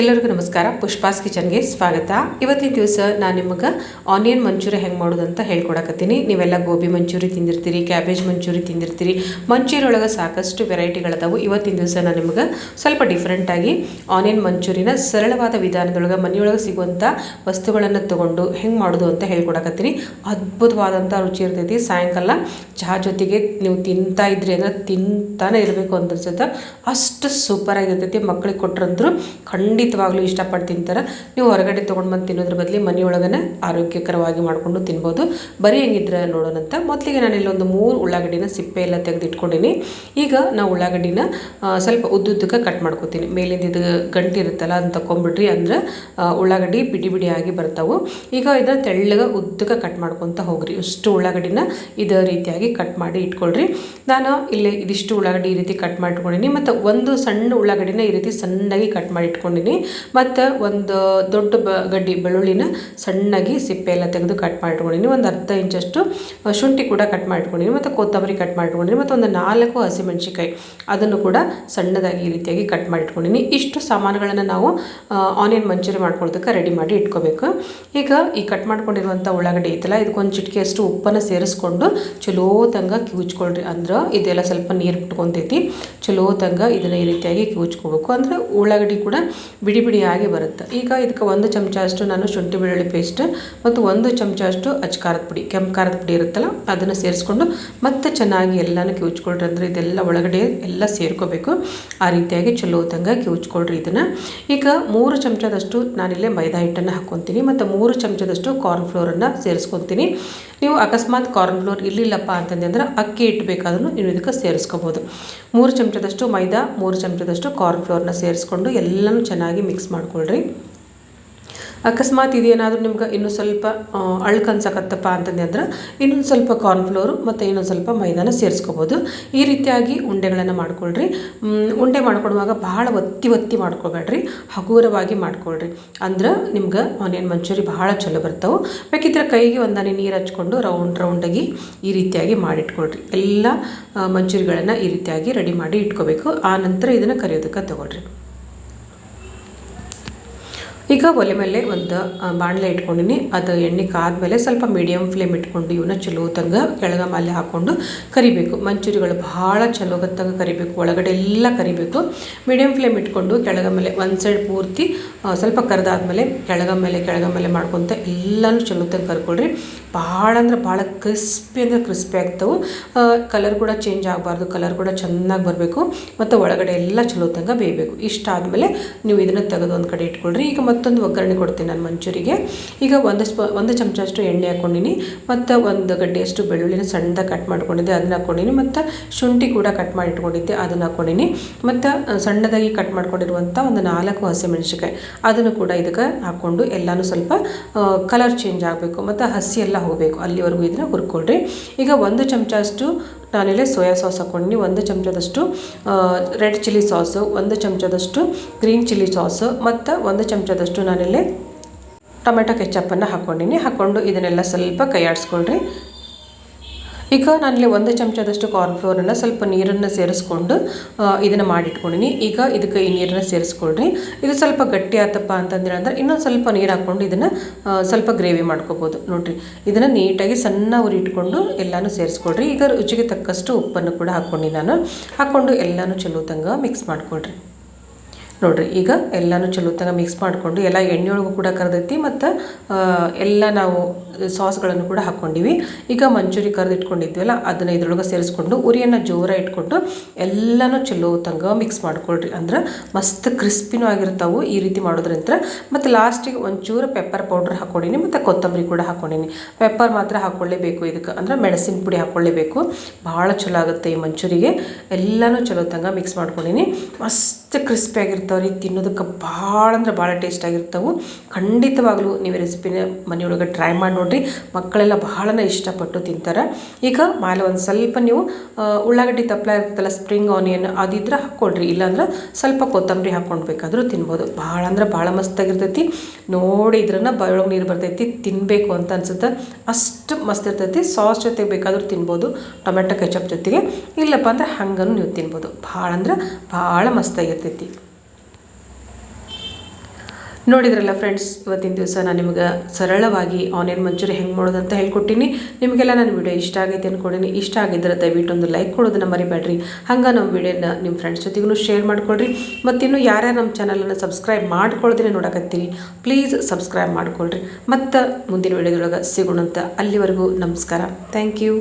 ಎಲ್ಲರಿಗೂ ನಮಸ್ಕಾರ. ಪುಷ್ಪಾಸ್ ಕಿಚನ್ಗೆ ಸ್ವಾಗತ. ಇವತ್ತಿನ ದಿವಸ ನಾನು ನಿಮಗೆ ಆನಿಯನ್ ಮಂಚೂರಿ ಹೆಂಗೆ ಮಾಡೋದು ಅಂತ ಹೇಳ್ಕೊಡಕತ್ತೀನಿ. ನೀವೆಲ್ಲ ಗೋಬಿ ಮಂಚೂರಿ ತಿಂದಿರ್ತೀರಿ, ಕ್ಯಾಬೇಜ್ ಮಂಚೂರಿ ತಿಂದಿರ್ತೀರಿ ಮಂಚೂರಿ ಒಳಗೆ ಸಾಕಷ್ಟು ವೆರೈಟಿಗಳದಾವು ಇವತ್ತಿನ ದಿವಸ ನಾನು ನಿಮಗೆ ಸ್ವಲ್ಪ ಡಿಫ್ರೆಂಟಾಗಿ ಆನಿಯನ್ ಮಂಚೂರಿನ ಸರಳವಾದ ವಿಧಾನದೊಳಗೆ ಮನೆಯೊಳಗೆ ಸಿಗುವಂಥ ವಸ್ತುಗಳನ್ನು ತಗೊಂಡು ಹೆಂಗೆ ಮಾಡೋದು ಅಂತ ಹೇಳ್ಕೊಡಕತ್ತೀನಿ. ಅದ್ಭುತವಾದಂಥ ರುಚಿ ಇರ್ತೈತಿ. ಸಾಯಂಕಾಲ ಚಹಾ ಜೊತೆಗೆ ನೀವು ತಿಂತಾ ಇದ್ರಿ ಅಂದ್ರೆ ತಿಂತಾನೆ ಇರಬೇಕು ಅಂತ ಅನ್ಸುತ್ತೆ. ಅಷ್ಟು ಸೂಪರಾಗಿರ್ತೈತಿ ಮಕ್ಕಳಿಗೆ ಕೊಟ್ರಂದ್ರು ಖಂಡಿತವಾಗ್ಲೂ ಇಷ್ಟಪಟ್ಟು ತಿಂತಾರೆ. ನೀವು ಹೊರಗಡೆ ತೊಗೊಂಡು ಬಂದು ತಿನ್ನೋದ್ರ ಬದಲಿ ಮನೆಯೊಳಗನೆ ಆರೋಗ್ಯಕರವಾಗಿ ಮಾಡಿಕೊಂಡು ತಿನ್ಬೋದು. ಬರೀ ಹೆಂಗಿದ್ರೆ ನೋಡೋಣಂತ ಮೊದಲಿಗೆ ನಾನು ಇಲ್ಲೊಂದು ಮೂರು ಉಳ್ಳಾಗಡ್ಡಿನ ಸಿಪ್ಪೆ ಎಲ್ಲ ತೆಗೆದಿಟ್ಕೊಂಡಿನಿ. ಈಗ ನಾವು ಉಳ್ಳಾಗಡ್ಡಿನ ಸ್ವಲ್ಪ ಉದ್ದುದ್ದಕ್ಕೆ ಕಟ್ ಮಾಡ್ಕೊತೀನಿ. ಮೇಲಿಂದ ಇದು ಗಂಟು ಇರುತ್ತಲ್ಲ ಅದನ್ನ ತಗೊಂಬಿಡ್ರಿ ಅಂದ್ರೆ ಉಳ್ಳಾಗಡ್ಡಿ ಬಿಡಿ ಬಿಡಿಯಾಗಿ ಬರ್ತಾವೆ. ಈಗ ಇದನ್ನ ತೆಳ್ಳಗೆ ಉದ್ದಕ್ಕೆ ಕಟ್ ಮಾಡ್ಕೊತ ಹೋಗ್ರಿ. ಇಷ್ಟು ಉಳ್ಳಾಗಡ್ಡಿನ ಇದೇ ರೀತಿಯಾಗಿ ಕಟ್ ಮಾಡಿ ಇಟ್ಕೊಳ್ರಿ. ನಾನು ಇಲ್ಲಿ ಇದಿಷ್ಟು ಉಳ್ಳಾಗಡ್ಡಿ ಈ ರೀತಿ ಕಟ್ ಮಾಡಿಟ್ಕೊಂಡಿನಿ ಮತ್ತು ಒಂದು ಸಣ್ಣ ಉಳ್ಳಾಗಡ್ಡಿನ ಈ ರೀತಿ ಸಣ್ಣಗೆ ಕಟ್ ಮಾಡಿ ಇಟ್ಕೊಂಡಿನಿ. ಮತ್ತು ಒಂದು ದೊಡ್ಡ ಬ ಗಡ್ಡಿ ಬೆಳ್ಳುಳ್ಳಿನ ಸಣ್ಣಗೆ ಸಿಪ್ಪೆ ಎಲ್ಲ ತೆಗೆದು ಕಟ್ ಮಾಡ್ಕೊಂಡಿನಿ. ಒಂದು ಅರ್ಧ ಇಂಚಷ್ಟು ಶುಂಠಿ ಕೂಡ ಕಟ್ ಮಾಡ್ಕೊಂಡಿನಿ. ಮತ್ತು ಕೊತ್ತಂಬರಿ ಕಟ್ ಮಾಡ್ಕೊಂಡಿನಿ. ಮತ್ತು ಒಂದು ನಾಲ್ಕು ಹಸಿಮೆಣ್ಸಿಕಾಯಿ ಅದನ್ನು ಕೂಡ ಸಣ್ಣದಾಗಿ ಈ ರೀತಿಯಾಗಿ ಕಟ್ ಮಾಡಿಟ್ಕೊಂಡಿನಿ ಇಷ್ಟು ಸಾಮಾನುಗಳನ್ನು ನಾವು ಆನಿಯನ್ ಮಂಚೂರಿ ಮಾಡ್ಕೊಳ್ಳೋದಕ್ಕೆ ರೆಡಿ ಮಾಡಿ ಇಟ್ಕೋಬೇಕು. ಈಗ ಈ ಕಟ್ ಮಾಡ್ಕೊಂಡಿರುವಂಥ ಉಳ್ಳಾಗಡ್ಡೆ ಐತಲ್ಲ ಇದಕ್ಕೊಂದು ಚಿಟಿಕೆಯಷ್ಟು ಉಪ್ಪನ್ನು ಸೇರಿಸ್ಕೊಂಡು ಚಲೋ ತಂಗ ಕಿವುಚ್ಕೊಳ್ರಿ. ಅಂದ್ರೆ ಇದೆಲ್ಲ ಸ್ವಲ್ಪ ನೀರು ಬಿಟ್ಕೊತೈತಿ ಚಲೋ ತಂಗ ಇದನ್ನು ಈ ರೀತಿಯಾಗಿ ಕಿವುಚ್ಕೋಬೇಕು. ಅಂದರೆ ಉಳ್ಳಾಗಡ್ಡಿ ಕೂಡ ಬಿಡಿ ಬಿಡಿಯಾಗಿ ಬರುತ್ತೆ. ಈಗ ಇದಕ್ಕೆ ಒಂದು ಚಮಚ ಅಷ್ಟು ನಾನು ಶುಂಠಿ ಬೆಳ್ಳುಳ್ಳಿ ಪೇಸ್ಟ್ ಮತ್ತು ಒಂದು ಚಮಚ ಅಷ್ಟು ಅಚ್ಕಾರದ ಪುಡಿ. ಕೆಂಪು ಖಾರದ ಪುಡಿ ಇರುತ್ತಲ್ಲ, ಅದನ್ನು ಸೇರಿಸ್ಕೊಂಡು ಮತ್ತೆ ಚೆನ್ನಾಗಿ ಎಲ್ಲನೂ ಕಿವುಚ್ಕೊಳ್ರಿ. ಅಂದರೆ ಇದೆಲ್ಲ ಒಳಗಡೆ ಎಲ್ಲ ಸೇರ್ಕೋಬೇಕು. ಆ ರೀತಿಯಾಗಿ ಚಲೋ ತಂಗ ಕಿವುಚ್ಕೊಳ್ರಿ ಇದನ್ನು. ಈಗ ಮೂರು ಚಮಚದಷ್ಟು ನಾನಿಲ್ಲೇ ಮೈದಾ ಹಿಟ್ಟನ್ನು ಹಾಕ್ಕೊತೀನಿ ಮತ್ತು ಮೂರು ಚಮಚದಷ್ಟು ಕಾರ್ನ್ ಫ್ಲೋರನ್ನು ಸೇರಿಸ್ಕೊತೀನಿ. ನೀವು ಅಕಸ್ಮಾತ್ ಕಾರ್ನ್ ಫ್ಲೋರ್ ಇರಲಿಲ್ಲಪ್ಪ ಅಂತಂದ್ರೆ ಅಂದ್ರೆ ಅಕ್ಕಿ ಹಿಟ್ಟು ಬೇಕಾದ್ರೂ ನೀವು ಇದಕ್ಕೆ ಸೇರಿಸ್ಕೋಬೋದು. ಮೂರು ಚಮಚದಷ್ಟು ಮೈದಾ, ಮೂರು ಚಮಚದಷ್ಟು ಕಾರ್ನ್ ಫ್ಲೋರ್ನ ಸೇರಿಸ್ಕೊಂಡು ಎಲ್ಲನೂ ಚೆನ್ನಾಗಿ ಮಿಕ್ಸ್ ಮಾಡ್ಕೊಳ್ರಿ. ಅಕಸ್ಮಾತ್ ಇದೇನಾದರೂ ನಿಮ್ಗೆ ಇನ್ನೂ ಸ್ವಲ್ಪ ಅಳ್ಕನ್ಸಕತ್ತಪ್ಪ ಅಂತಂದೆ ಅಂದ್ರೆ ಇನ್ನೊಂದು ಸ್ವಲ್ಪ ಕಾರ್ನ್ಫ್ಲೋರು ಮತ್ತು ಇನ್ನೊಂದು ಸ್ವಲ್ಪ ಮೈದಾನ ಸೇರಿಸ್ಕೋಬೋದು. ಈ ರೀತಿಯಾಗಿ ಉಂಡೆಗಳನ್ನು ಮಾಡ್ಕೊಳ್ರಿ. ಉಂಡೆ ಮಾಡ್ಕೊಡುವಾಗ ಭಾಳ ಒತ್ತಿ ಒತ್ತಿ ಮಾಡ್ಕೊಬೇಡ್ರಿ ಹಗುರವಾಗಿ ಮಾಡ್ಕೊಳ್ರಿ. ಅಂದ್ರೆ ನಿಮ್ಗೆ ಆನಿಯನ್ ಮಂಚೂರಿ ಭಾಳ ಚಲೋ ಬರ್ತಾವೆ. ಬೇಕಿದ್ರೆ ಕೈಗೆ ಒಂದಾನೆ ನೀರು ಹಚ್ಕೊಂಡು ರೌಂಡ್ ರೌಂಡಾಗಿ ಈ ರೀತಿಯಾಗಿ ಮಾಡಿಟ್ಕೊಳ್ರಿ. ಎಲ್ಲ ಮಂಚೂರಿಗಳನ್ನು ಈ ರೀತಿಯಾಗಿ ರೆಡಿ ಮಾಡಿ ಇಟ್ಕೋಬೇಕು. ಆ ನಂತರ ಇದನ್ನು ಕರಿಯೋದಕ್ಕೆ ತಗೊಳ್ರಿ. ಈಗ ಒಲೆ ಮೇಲೆ ಒಂದು ಬಾಣಲೆ ಇಟ್ಕೊಂಡಿನಿ. ಅದು ಎಣ್ಣೆ ಕಾದ್ಮೇಲೆ ಸ್ವಲ್ಪ ಮೀಡಿಯಮ್ ಫ್ಲೇಮ್ ಇಟ್ಕೊಂಡು ಇವನ್ನ ಚಲೋ ತಂಗ ಕೆಳಗ ಮೇಲೆ ಹಾಕ್ಕೊಂಡು ಕರಿಬೇಕು. ಮಂಚೂರಿಗಳು ಭಾಳ ಚಲೋ ಗತ್ತಂಗ ಕರಿಬೇಕು. ಒಳಗಡೆ ಎಲ್ಲ ಕರಿಬೇಕು. ಮೀಡಿಯಮ್ ಫ್ಲೇಮ್ ಇಟ್ಕೊಂಡು ಕೆಳಗ ಮೇಲೆ ಒಂದು ಸೈಡ್ ಪೂರ್ತಿ ಸ್ವಲ್ಪ ಕರೆದಾದ್ಮೇಲೆ ಕೆಳಗ ಮೇಲೆ ಕೆಳಗ ಮೇಲೆ ಮಾಡ್ಕೊತ ಎಲ್ಲನೂ ಚಲೋ ತಂಗ ಕರ್ಕೊಳ್ರಿ. ಭಾಳ ಅಂದ್ರೆ ಭಾಳ ಕ್ರಿಸ್ಪಿ ಅಂದರೆ ಕ್ರಿಸ್ಪಿ ಆಗ್ತವೆ. ಕಲರ್ ಕೂಡ ಚೇಂಜ್ ಆಗಬಾರ್ದು ಕಲರ್ ಕೂಡ ಚೆನ್ನಾಗಿ ಬರಬೇಕು. ಮತ್ತು ಒಳಗಡೆ ಎಲ್ಲ ಚಲೋ ತಂಗ ಬೇಯಬೇಕು. ಇಷ್ಟ ಆದಮೇಲೆ ನೀವು ಇದನ್ನು ತೆಗೆದು ಒಂದು ಕಡೆ ಇಟ್ಕೊಳ್ರಿ. ಈಗ ಮತ್ತೊಂದು ಒಗ್ಗರಣೆ ಕೊಡ್ತೀನಿ ನಾನು ಮಂಚೂರಿಗೆ. ಈಗ ಒಂದು ಸ್ಪ, ಒಂದು ಚಮಚಷ್ಟು ಎಣ್ಣೆ ಹಾಕ್ಕೊಂಡಿನಿ ಮತ್ತು ಒಂದು ಗಡ್ಡೆಯಷ್ಟು ಬೆಳ್ಳುಳ್ಳಿನ ಸಣ್ಣದಾಗಿ ಕಟ್ ಮಾಡ್ಕೊಂಡಿದ್ದೆ, ಅದನ್ನ ಹಾಕ್ಕೊಂಡಿನಿ ಮತ್ತು ಶುಂಠಿ ಕೂಡ ಕಟ್ ಮಾಡಿ ಇಟ್ಕೊಂಡಿದ್ದೆ, ಅದನ್ನು ಹಾಕ್ಕೊಂಡಿನಿ ಮತ್ತು ಸಣ್ಣದಾಗಿ ಕಟ್ ಮಾಡ್ಕೊಂಡಿರುವಂಥ ಒಂದು ನಾಲ್ಕು ಹಸಿಮೆಣಸಿಕಾಯಿ ಅದನ್ನು ಕೂಡ ಇದಕ್ಕೆ ಹಾಕ್ಕೊಂಡು ಎಲ್ಲನೂ ಸ್ವಲ್ಪ ಕಲರ್ ಚೇಂಜ್ ಆಗಬೇಕು. ಮತ್ತು ಹಸಿ ಎಲ್ಲ ಹೋಗಬೇಕು. ಅಲ್ಲಿವರೆಗೂ ಇದನ್ನು ಹುರ್ಕೊಳ್ರಿ. ಈಗ ಒಂದು ಚಮಚ ಅಷ್ಟು ನಾನಿಲ್ಲಿ ಸೋಯಾ ಸಾಸ್ ಹಾಕ್ಕೊಂಡಿ ಒಂದು ಚಮಚದಷ್ಟು ರೆಡ್ ಚಿಲ್ಲಿ ಸಾಸು, ಒಂದು ಚಮಚದಷ್ಟು ಗ್ರೀನ್ ಚಿಲ್ಲಿ ಸಾಸು, ಮತ್ತು ಒಂದು ಚಮಚದಷ್ಟು ನಾನಿಲ್ಲಿ ಟೊಮೆಟೊ ಕೆಚ್ಚಪ್ಪನ್ನು ಹಾಕ್ಕೊಂಡಿನಿ ಹಾಕ್ಕೊಂಡು ಇದನ್ನೆಲ್ಲ ಸ್ವಲ್ಪ ಕೈ ಆಡಿಸ್ಕೊಳ್ರಿ ಈಗ ನಾನಿಲ್ಲಿ ಒಂದು ಚಮಚದಷ್ಟು ಕಾರ್ನ್ಫ್ಲೋರನ್ನು ಸ್ವಲ್ಪ ನೀರನ್ನು ಸೇರಿಸ್ಕೊಂಡು ಇದನ್ನು ಮಾಡಿಟ್ಕೊಂಡಿನಿ. ಈಗ ಇದಕ್ಕೆ ಈ ನೀರನ್ನು ಸೇರಿಸ್ಕೊಳ್ರಿ. ಇದು ಸ್ವಲ್ಪ ಗಟ್ಟಿ ಆತಪ್ಪ ಅಂತಂದ್ರೆ ಅಂದರೆ ಇನ್ನೊಂದು ಸ್ವಲ್ಪ ನೀರು ಹಾಕ್ಕೊಂಡು ಇದನ್ನು ಸ್ವಲ್ಪ ಗ್ರೇವಿ ಮಾಡ್ಕೋಬೋದು. ನೋಡಿರಿ, ಇದನ್ನು ನೀಟಾಗಿ ಸಣ್ಣ ಉರಿ ಇಟ್ಕೊಂಡು ಎಲ್ಲನೂ ಸೇರಿಸ್ಕೊಳ್ರಿ. ಈಗ ರುಚಿಗೆ ತಕ್ಕಷ್ಟು ಉಪ್ಪನ್ನು ಕೂಡ ಹಾಕ್ಕೊಂಡು ನಾನು. ಹಾಕ್ಕೊಂಡು ಎಲ್ಲನೂ ಚಲೋ ಮಿಕ್ಸ್ ಮಾಡ್ಕೊಳ್ರಿ. ನೋಡಿರಿ, ಈಗ ಎಲ್ಲನೂ ಚಲೋ ಮಿಕ್ಸ್ ಮಾಡಿಕೊಂಡು, ಎಲ್ಲ ಎಣ್ಣೆಯೊಳಗೂ ಕೂಡ ಕರೆದೈತಿ ಮತ್ತು ಎಲ್ಲ ನಾವು ಸಾಸ್ಗಳನ್ನು ಕೂಡ ಹಾಕ್ಕೊಂಡಿವಿ ಈಗ ಮಂಚೂರಿ ಕರೆದಿಟ್ಕೊಂಡಿದ್ವಲ್ಲ ಅದನ್ನು ಇದ್ರೊಳಗೆ ಸೇರಿಸ್ಕೊಂಡು ಉರಿಯನ್ನು ಜೋರ ಇಟ್ಕೊಂಡು ಎಲ್ಲನೂ ಚಲೋ ತಂಗ ಮಿಕ್ಸ್ ಮಾಡ್ಕೊಳ್ರಿ. ಅಂದ್ರೆ ಮಸ್ತ್ ಕ್ರಿಸ್ಪಿನೂ ಆಗಿರ್ತಾವೆ ಈ ರೀತಿ ಮಾಡೋದ್ರಿಂದ ಮತ್ತು ಲಾಸ್ಟಿಗೆ ಒಂಚೂರು ಪೆಪ್ಪರ್ ಪೌಡ್ರ್ ಹಾಕ್ಕೊಂಡಿನಿ ಮತ್ತು ಕೊತ್ತಂಬರಿ ಕೂಡ ಹಾಕ್ಕೊಂಡಿನಿ ಪೆಪ್ಪರ್ ಮಾತ್ರ ಹಾಕ್ಕೊಳ್ಳೇಬೇಕು ಇದಕ್ಕೆ. ಅಂದರೆ ಮೆಣಸಿನ ಪುಡಿ ಹಾಕ್ಕೊಳ್ಳೇಬೇಕು ಭಾಳ ಚಲೋ ಆಗುತ್ತೆ ಈ ಮಂಚೂರಿಗೆ. ಎಲ್ಲನೂ ಚಲೋ ತಂಗ ಮಿಕ್ಸ್ ಮಾಡ್ಕೊಂಡಿನಿ. ಮಸ್ತ್ ಕ್ರಿಸ್ಪಿ ಆಗಿರ್ತಾವೆ ರೀ ತಿನ್ನೋದಕ್ಕೆ. ಭಾಳ ಅಂದ್ರೆ ಭಾಳ ಟೇಸ್ಟ್ ಆಗಿರ್ತಾವೆ. ಖಂಡಿತವಾಗ್ಲೂ ನೀವು ರೆಸಿಪಿನ ಮನೆಯೊಳಗೆ ಟ್ರೈ ಮಾಡಿ ನೋಡಿರಿ. ಮಕ್ಕಳೆಲ್ಲ ಬಹಳನೇ ಇಷ್ಟಪಟ್ಟು ತಿಂತಾರೆ. ಈಗ ಮೇಲೆ ಒಂದು ಸ್ವಲ್ಪ ನೀವು ಉಳ್ಳಾಗಡ್ಡಿ ತಪ್ಪಲ ಇರ್ತಲ್ಲ ಸ್ಪ್ರಿಂಗ್ ಆನಿಯನ್ ಅದಿದ್ರೆ ಹಾಕ್ಕೊಳ್ರಿ ಇಲ್ಲಾಂದ್ರೆ ಸ್ವಲ್ಪ ಕೊತ್ತಂಬರಿ ಹಾಕ್ಕೊಂಡು ಬೇಕಾದರೂ ತಿನ್ಬೋದು. ಭಾಳ ಅಂದ್ರೆ ಭಾಳ ಮಸ್ತಾಗಿರ್ತೈತಿ ನೋಡಿ, ಇದ್ರನ್ನ ಬಾಯೊಳಗೆ ನೀರು ಬರ್ತೈತಿ ತಿನ್ನಬೇಕು ಅಂತ ಅನ್ಸುತ್ತೆ. ಅಷ್ಟು ಮಸ್ತ್ ಇರ್ತೈತಿ. ಸಾಸ್ ಜೊತೆಗೆ ಬೇಕಾದರೂ ತಿನ್ಬೋದು, ಟೊಮೆಟೊ, ಕೆಚಪ್ ಜೊತೆಗೆ. ಇಲ್ಲಪ್ಪ ಅಂದ್ರೆ ಹಂಗನು ನೀವು ತಿನ್ಬೋದು. ಭಾಳ ಅಂದ್ರೆ ಭಾಳ ಮಸ್ತಾಗಿರ್ತೈತಿ ನೋಡಿದ್ರಲ್ಲ ಫ್ರೆಂಡ್ಸ್ ಇವತ್ತಿನ ದಿವಸ ನಾನು ನಿಮಗೆ ಸರಳವಾಗಿ ಆನಿಯನ್ ಮಂಚೂರಿ ಹೆಂಗೆ ಅಂತ ಹೇಳ್ಕೊಟ್ಟಿನಿ. ನಿಮಗೆಲ್ಲ ನನ್ನ ವಿಡಿಯೋ ಇಷ್ಟ ಆಗೈತೆ ಅಂದ್ಕೊಂಡಿನಿ ಇಷ್ಟ ಆಗಿದ್ರೆ ದಯವಿಟ್ಟು ಒಂದು ಲೈಕ್ ಕೊಡೋದನ್ನ ಮರಿಬೇಡ್ರಿ. ಹಂಗೆ ನಮ್ಮ ವಿಡಿಯೋನ ನಿಮ್ಮ ಫ್ರೆಂಡ್ಸ್ ಜೊತೆಗೂ ಶೇರ್ ಮಾಡ್ಕೊಳ್ರಿ. ಮತ್ತಿನ್ನು ಯಾರ್ಯಾರು ನಮ್ಮ ಚಾನಲನ್ನು ಸಬ್ಸ್ಕ್ರೈಬ್ ಮಾಡ್ಕೊಳ್ದೇ ನೋಡಕತ್ತೀರಿ ಪ್ಲೀಸ್ ಸಬ್ಸ್ಕ್ರೈಬ್ ಮಾಡ್ಕೊಳ್ರಿ. ಮತ್ತು ಮುಂದಿನ ವಿಡಿಯೋದೊಳಗೆ ಸಿಗೋಣಂತ ಅಲ್ಲಿವರೆಗೂ ನಮಸ್ಕಾರ. Thank you